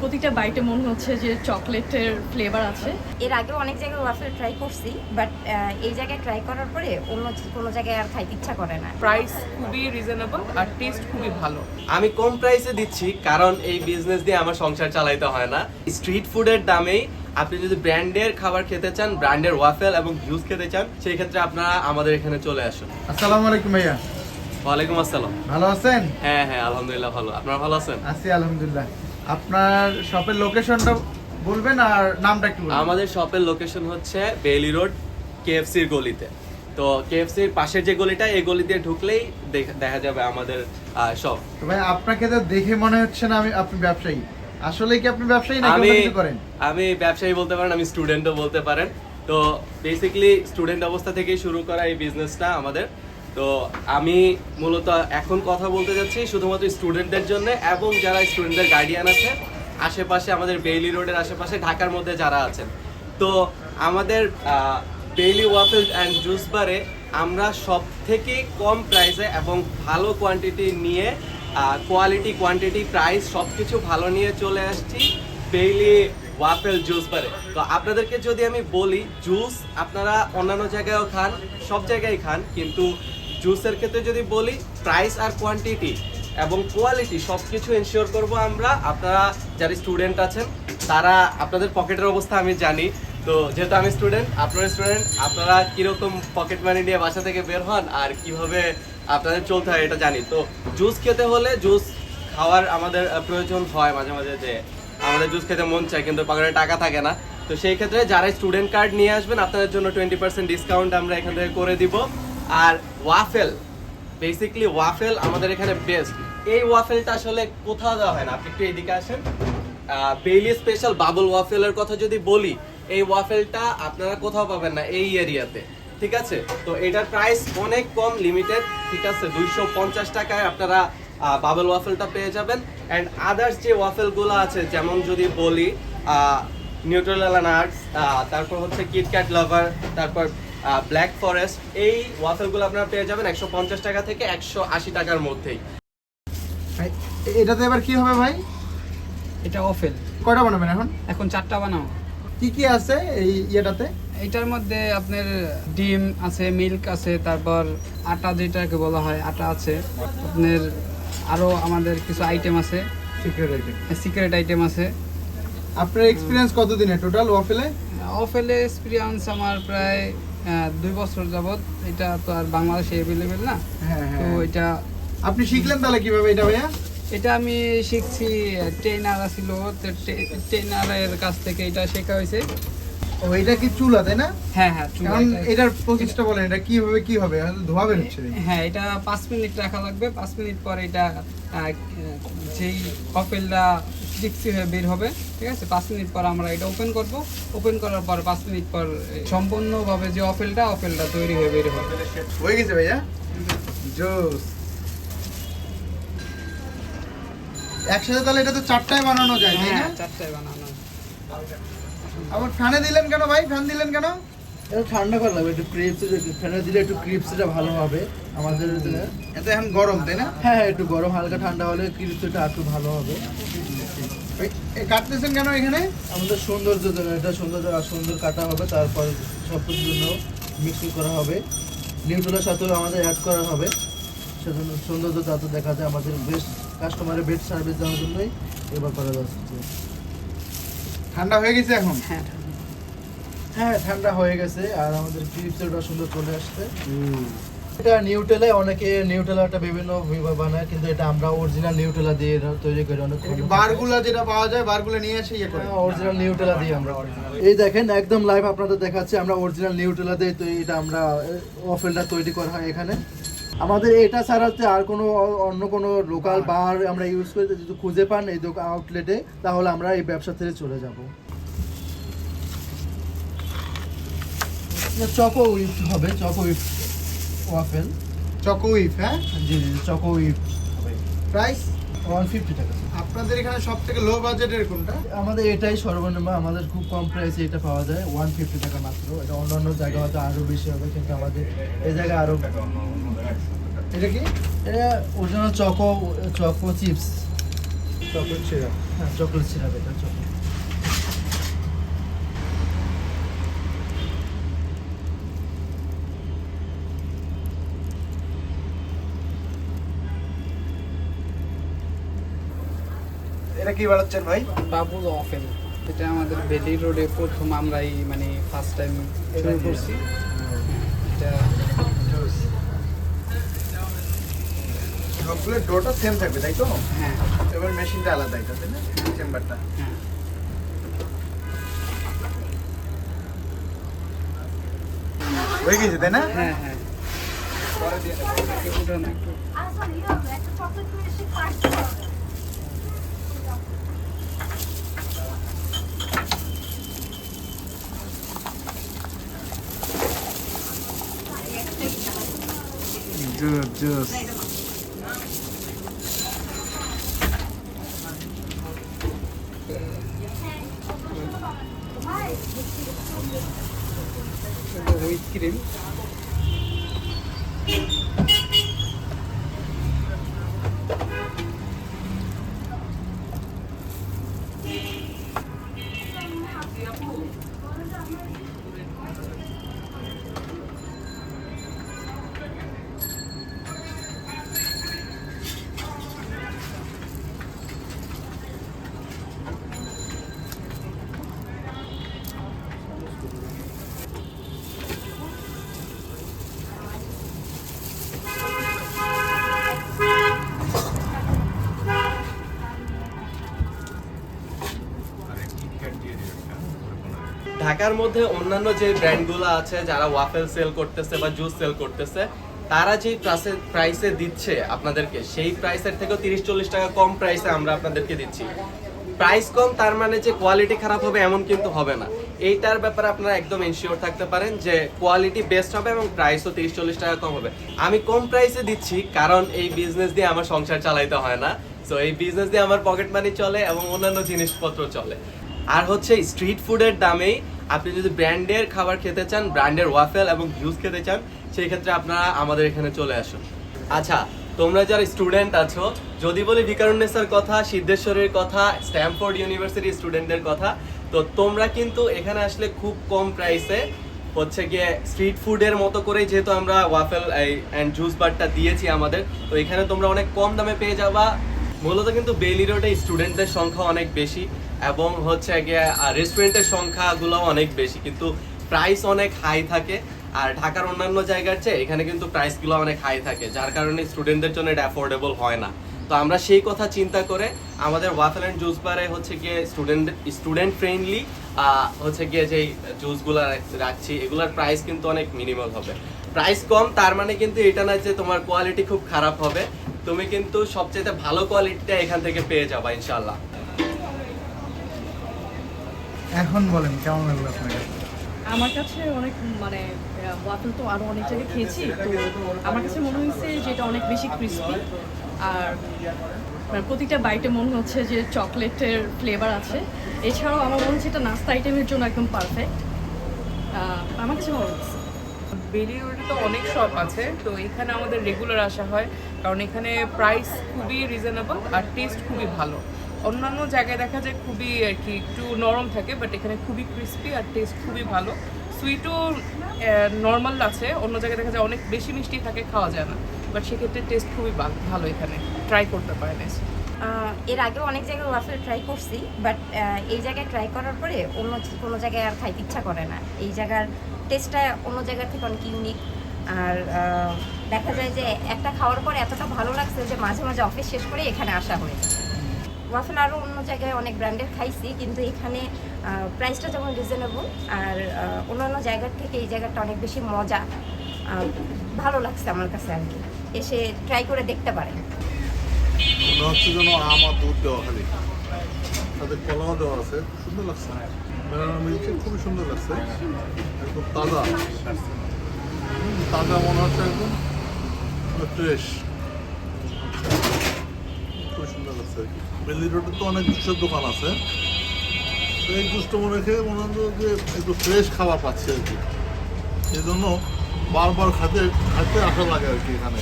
প্রতিটা বাইটে মনে হচ্ছে যে চকলেটের ফ্লেভার আছে। এর আগে অনেক জায়গায় ওয়াফেল ট্রাই করছি বাট এই জায়গায় ট্রাই করার পরে অন্য কোনো জায়গায় আর খাইতে ইচ্ছা করে না। প্রাইস খুবই রিজনেবল আর টেস্ট খুবই ভালো। আমি কম প্রাইসে দিচ্ছি কারণ এই বিজনেস দিয়ে আমার সংসার চালাইতে হয় না। স্ট্রিট ফুডের দামেই আপনি যদি ব্র্যান্ডের খাবার খেতে চান ব্র্যান্ডের ওয়াফেল এবং জুস খেতে চান সেই ক্ষেত্রে আপনারা আমাদের এখানে চলে আসুন। আসসালামু আলাইকুম ভাইয়া। ওয়ালাইকুম আসসালাম। ভালো আছেন? হ্যাঁ হ্যাঁ আলহামদুলিল্লাহ ভালো। আপনারা ভালো আছেন? আছি আলহামদুলিল্লাহ। আপনার শপের লোকেশনটা বলবেন আর নামটা একটু আমাদের শপের লোকেশন হচ্ছে বেইলি রোড কেএফসির গলিতে। তো কেএফসির পাশের যে গলিটা এই গলি দিয়ে ঢুকলেই দেখা যাবে আমাদের শপ তো ভাই আপনাকে তো দেখে মনে হচ্ছে না আমি আপনি ব্যবসায়ী। আসলে কি আপনি ব্যবসায়ী নাকি কিছু করেন? আমি ব্যবসায়ী বলতে পারেন আমি স্টুডেন্টও বলতে পারেন। তো বেসিক্যালি স্টুডেন্ট অবস্থা থেকেই শুরু করা এই বিজনেসটা আমাদের। তো আমি মূলত এখন কথা বলতে যাচ্ছি শুধুমাত্র স্টুডেন্টদের জন্য এবং যারা স্টুডেন্টদের গার্ডিয়ান আছে, আশেপাশে আমাদের বেইলি রোডের আশেপাশে ঢাকার মধ্যে যারা আছেন। তো আমাদের বেইলি ওয়াফেল অ্যান্ড জুস বারে আমরা সব থেকে কম প্রাইসে এবং ভালো কোয়ান্টিটি নিয়ে কোয়ালিটি কোয়ান্টিটি প্রাইস সব কিছু ভালো নিয়ে চলে আসছি বেইলি ওয়াফেল জুস বারে তো আপনাদেরকে যদি আমি বলি জুস আপনারা অন্যান্য জায়গায়ও খান, সব জায়গায় খান, কিন্তু জুসের ক্ষেত্রে যদি বলি প্রাইস আর কোয়ান্টিটি এবং কোয়ালিটি সব কিছু এনশিওর করব আমরা। আপনারা যারা স্টুডেন্ট আছেন, তারা আপনাদের পকেটের অবস্থা আমি জানি। তো যেহেতু আমি স্টুডেন্ট আপনারা স্টুডেন্ট আপনারা কীরকম পকেট মানি নিয়ে বাসা থেকে বের হন আর কীভাবে আপনাদের চলতে হয় এটা জানি। তো জুস খেতে হলে জুস খাওয়ার আমাদের প্রয়োজন হয় মাঝে মাঝে যে আমাদের জুস খেতে মন চায়, কিন্তু পকেটে টাকা থাকে না। তো সেই ক্ষেত্রে যারা স্টুডেন্ট কার্ড নিয়ে আসবেন, আপনাদের জন্য টোয়েন্টি পার্সেন্ট ডিসকাউন্ট আমরা এখান থেকে করে দিব। আর ওয়াফেল বেসিক্যালি ওয়াফেল আমাদের এখানে বেস্ট এই ওয়াফেলটা আসলে কোথাও দেওয়া হয় না। আপনি একটু এইদিকে আসেন। বেইলি স্পেশাল বাবল ওয়াফেলের কথা যদি বলি, এই ওয়াফেলটা আপনারা কোথাও পাবেন না এই এরিয়াতে। ঠিক আছে? তো এটার প্রাইস অনেক কম লিমিটেড ঠিক আছে? দুইশো পঞ্চাশ টাকায় আপনারা বাবল ওয়াফেলটা পেয়ে যাবেন। অ্যান্ড আদার্স যে ওয়াফেলগুলো আছে, যেমন যদি বলি নিউট্রালা নাটস তারপর হচ্ছে কিটক্যাট লাভার তারপর ব্ল্যাক ফরেস্ট এই ওয়াফেলগুলো আপনারা পেয়ে যাবেন একশো পঞ্চাশ টাকা থেকে একশো আশি টাকার মধ্যেই। এটাতে এবার কি হবে ভাই? এটা অফেল কয়টা বানাবেন এখন? এখন চারটা বানাও। কি কি আছে এই ইয়েটাতে? এটার মধ্যে আপনার ডিম আছে মিল্ক আছে তারপর আটা যেটাকে বলা হয় আটা আছে। আপনার আরও আমাদের কিছু আইটেম আছে। সিক্রেট আইটেম সিক্রেট আইটেম আছে। আপনার এক্সপিরিয়েন্স কতদিনে টোটাল ওয়াফেলে অফেলে এক্সপিরিয়েন্স আমার প্রায় দুই বছর যাবত এটা তো আর বাংলাদেশে অ্যাভেলেবেল না। হ্যাঁ তো হ্যাঁ। এটা আপনি শিখলেন তাহলে কীভাবে এটা ভাইয়া? এটা আমি শিখছি ট্রেনার ছিল ট্রেনারের কাছ থেকে এটা শেখা হয়েছে। ও এটা কি চুলা তাই না? হ্যাঁ হ্যাঁ কারণ এটার প্রসেসটা বলেন এটা কীভাবে কি হবে? হয়তো ধোয়া বেরোচ্ছে হ্যাঁ এটা পাঁচ মিনিট রাখা লাগবে। পাঁচ মিনিট পর এটা যেই কপেলটা ক্রিপসি হয়ে বের হবে ঠিক আছে? পাঁচ মিনিট পর আমরা এটা ওপেন করব। ওপেন করার পর পাঁচ মিনিট পর সম্পূর্ণভাবে যে অপেলটা অপেলটা তৈরি হয়ে বের হবে। হয়ে গেছে ভাইয়া? জোস। একসাথে তাহলে এটা তো চারটায় বানানো যায় তাই না? হ্যাঁ চারটায় বানানো। আবার ফ্যানে দিলেন কেন ভাই? ফ্যান দিলেন কেন? এটা ঠান্ডা করা লাগবে একটু ক্রিপস ফ্যানে দিলে একটু ক্রিপসটা ভালো হবে আমাদের। এটা এখন গরম তাই না? হ্যাঁ হ্যাঁ একটু গরম হালকা ঠান্ডা হলে ক্রিপসটা একটু ভালো হবে। কাটতেছেন কেন এখানে? আমাদের সৌন্দর্য জন্য এটা সৌন্দর্য আর সুন্দর কাটা হবে তারপর সব কিছুর জন্য মিক্সিং করা হবে। নিউট্রেলের সাথেও আমাদের অ্যাড করা হবে। সেজন্য সৌন্দর্য যাতে দেখা যায় আমাদের বেস্ট কাস্টমারের বেস্ট সার্ভিস দেওয়ার জন্যই এবার করা যাচ্ছে। ঠান্ডা হয়ে গেছে এখন? হ্যাঁ হ্যাঁ ঠান্ডা হয়ে গেছে আর আমাদের ক্রিপসটা সুন্দর চলে আসছে। এটা নিউটেলা অনেকে নিউটেলাটা বিভিন্ন বানায় কিন্তু এটা আমরা অরিজিনাল নিউটেলা দিয়ে তৈরি করি অনেক বারগুলা যেটা পাওয়া যায় বারগুলা নিয়ে এসে ইয়ে করে? অরিজিনাল নিউটেলা দিয়ে আমরা এই দেখেন একদম লাইভ আপনাদের দেখাচ্ছি আমরা অরিজিনাল নিউটেলা দিয়ে তো এটা আমরা ওয়াফেলটা তৈরি করা হয় এখানে। আমাদের এটা ছাড়া হচ্ছে আর কোনো অন্য কোনো লোকাল বার আমরা ইউজ করি যদি খুঁজে পান এই দোকান আউটলেটে তাহলে আমরা এই ব্যবসা থেকে চলে যাব। চকো উইফ হবে চকো উইফ ওয়াফেল। চকো উইফ হ্যাঁ? জি জি চকো উইফ প্রাইস? ওয়ান ফিফটি টাকা আপনাদের এখানে সব থেকে লো বাজেটের কোনটা? আমাদের এটাই সর্বনিম্ন আমাদের খুব কম প্রাইসে এটা পাওয়া যায় ওয়ান ফিফটি টাকা মাত্র। এটা অন্যান্য জায়গা হয়তো আরও বেশি হবে কিন্তু আমাদের এই জায়গায় আরও এটা কি? এটা original choco choco chips. Chocolate syrup. হ্যাঁ চকলেট সিরাপ এটা চকলেট। এটা কি বানাচ্ছেন ভাই? বাবুল অফেল এটা আমাদের বেলি রোডে প্রথম আমরাই মানে ফার্স্ট টাইম শুরু করছি। এটা সবগুলো ডোটা সেম থাকবে তাই তো? হ্যাঁ। এবার মেশিনটা আলাদা এটা তাই না? চেম্বারটা। হ্যাঁ। হয়ে গেছে তাই না? হ্যাঁ হ্যাঁ। একটু না, একটু। জুস জুস হুইপ ক্রিম ঢাকার মধ্যে অন্যান্য যে ব্র্যান্ডগুলো আছে, যারা ওয়াফেল সেল করতেছে বা জুস সেল করতেছে, তারা যে প্রাইসে দিচ্ছে আপনাদেরকে, সেই প্রাইসের থেকেও তিরিশ চল্লিশ টাকা কম প্রাইসে আমরা আপনাদেরকে দিচ্ছি। প্রাইস কম, তার মানে যে কোয়ালিটি খারাপ হবে এমন কিন্তু হবে না। এইটার ব্যাপারে আপনারা একদম এনশিওর থাকতে পারেন যে কোয়ালিটি বেস্ট হবে এবং প্রাইসও তিরিশ চল্লিশ টাকা কম হবে। আমি কম প্রাইসে দিচ্ছি কারণ এই বিজনেস দিয়ে আমার সংসার চালাইতে হয় না। সো এই বিজনেস দিয়ে আমার পকেট মানি চলে এবং অন্যান্য জিনিসপত্র চলে। আর হচ্ছে স্ট্রিট ফুডের দামেই আপনি যদি ব্র্যান্ডের খাবার খেতে চান, ব্র্যান্ডের ওয়াফেল এবং জুস খেতে চান, সেই ক্ষেত্রে আপনারা আমাদের এখানে চলে আসুন। আচ্ছা তোমরা যারা স্টুডেন্ট আছো, যদি বলি বিকারুন্নেসার কথা, সিদ্ধেশ্বরের কথা, স্ট্যামফোর্ড ইউনিভার্সিটি স্টুডেন্টদের কথা, তো তোমরা কিন্তু এখানে আসলে খুব কম প্রাইসে হচ্ছে গিয়ে স্ট্রিট ফুডের মতো করে যেহেতু আমরা ওয়াফেল এই অ্যান্ড জুস বারটা দিয়েছি আমাদের, তো এখানে তোমরা অনেক কম দামে পেয়ে যাবা। মূলত কিন্তু বেলি রোডে স্টুডেন্টদের সংখ্যা অনেক বেশি। এবং হচ্ছে গিয়ে রেস্টুরেন্টের সংখ্যাগুলো অনেক বেশি, কিন্তু প্রাইস অনেক হাই থাকে। আর ঢাকার অন্যান্য জায়গার চেয়ে এখানে কিন্তু প্রাইসগুলো অনেক হাই থাকে, যার কারণে স্টুডেন্টদের জন্য এটা অ্যাফোর্ডেবল হয় না। তো আমরা সেই কথা চিন্তা করে আমাদের ওয়াফেল অ্যান্ড জুস বারে হচ্ছে গিয়ে স্টুডেন্ট স্টুডেন্ট ফ্রেন্ডলি হচ্ছে গিয়ে যেই জুসগুলো রাখছি, এগুলোর প্রাইস কিন্তু অনেক মিনিমাল হবে। প্রাইস কম, তার মানে কিন্তু এটা না যে তোমার কোয়ালিটি খুব খারাপ হবে। তুমি কিন্তু সবচেয়ে ভালো কোয়ালিটিটা এখান থেকে পেয়ে যাবা ইনশাল্লাহ এখন বলেন কেমন লাগল আপনাকে? আমার কাছে অনেক মানে ওয়াফেল তো আরও অনেক জায়গায় খেয়েছি তো আমার কাছে মনে হয়েছে যে এটা অনেক বেশি ক্রিস্পি আর মানে প্রতিটা বাইটে মনে হচ্ছে যে চকলেটের ফ্লেভার আছে। এছাড়াও আমার মনে হচ্ছে এটা নাস্তা আইটেমের জন্য একদম পারফেক্ট আমার কাছে ভালো লাগছে। বেলি রোডে তো অনেক শপ আছে তো এখানে আমাদের রেগুলার আসা হয় কারণ এখানে প্রাইস খুবই রিজনেবল আর টেস্ট খুবই ভালো। অন্যান্য জায়গায় দেখা যায় খুবই আর কি একটু নরম থাকে বাট এখানে খুবই ক্রিস্পি আর টেস্ট খুবই ভালো। সুইটও নর্মাল আছে, অন্য জায়গায় দেখা যায় অনেক বেশি মিষ্টি থাকে, খাওয়া যায় না। বাট সেক্ষেত্রে টেস্ট খুবই ভালো- এখানে। ট্রাই করতে পারেন এর আগেও অনেক জায়গায় ওয়াফেল ট্রাই করছি বাট এই জায়গায় ট্রাই করার পরে অন্য কোনো জায়গায় আর খাইতে ইচ্ছা করে না। এই জায়গার টেস্টটা অন্য জায়গার থেকে অনেক ইউনিক আর দেখা যায় যে একটা খাওয়ার পরে এতটা ভালো লাগছে যে মাঝে মাঝে অফিস শেষ করে এখানে আসা হয়েছে ওয়াফেল আরও অন্য জায়গায় অনেক ব্র্যান্ডের খাইছি, কিন্তু এখানে প্রাইসটা যেমন রিজনেবল আর অন্যান্য জায়গার থেকে এই জায়গাটা অনেক বেশি মজা। ভালো লাগছে আমার কাছে আর কি। এসে ট্রাই করে দেখতে পারেন। খুবই সুন্দর তাজা। মনে হচ্ছে একদম ফ্রেশ খুবই সুন্দর আর কি। বেলি রোডে তো অনেক জুসের দোকান আছে। তো এই জুসটা মনে খেয়ে মনে হয় যে একটু ফ্রেশ খাবার পাচ্ছি আর কি। সেই জন্য বারবার খাতে খাতে আসা লাগে আর কি এখানে।